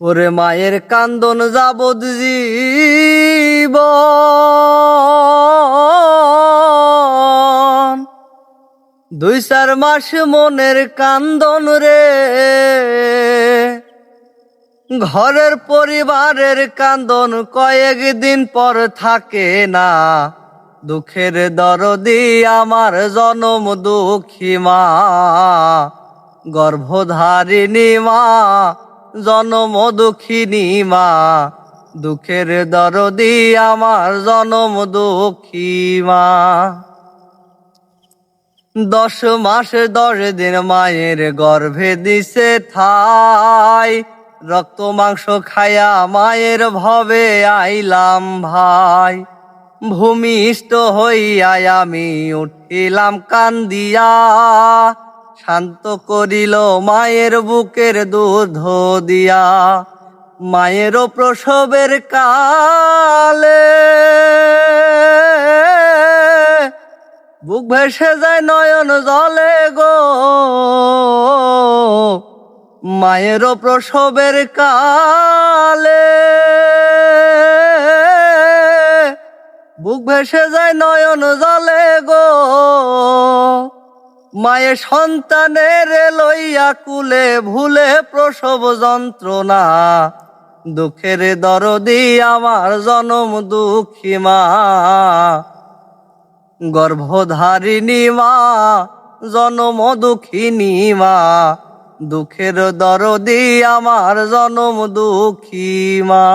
ওরে মায়ের কান্দন যাবদ জীব দুই চার মাস মনের কান্দন রে। ঘরের পরিবারের কান্দন কয়েক দিন পর থাকে না। দুঃখের দরদি আমার জনম দুঃখী মা। গর্ভধারিণী মা জনম দুঃখিনী মা, দুঃখের দরদি আমার জনম দুঃখী মা। দশ মাস দশ দিন মায়ের গর্ভে দিছে ঠাই, রক্ত মাংস খায়া মায়ের ভবে আইলাম ভাই। ভূমিষ্ঠ হইয়া আমি উঠিলাম কান্দিয়া শান্ত করিল মায়ের বুকের দুধ দিয়া। মায়েরও প্রসবের কালে বুক ভেসে যায় নয়ন জলে গো। মায়েরও প্রসবের কালে বুক ভেসে যায় নয়ন জলে গো। মায়ের সন্তানের লইয়া কুলে ভুলে প্রসব যন্ত্রণা। দুঃখের দরদি আমার জনম দুঃখী মা। গর্ভধারিণী মা, জনম দুঃখিনী মা। দুঃখের দরদি আমার জনম দুঃখী মা।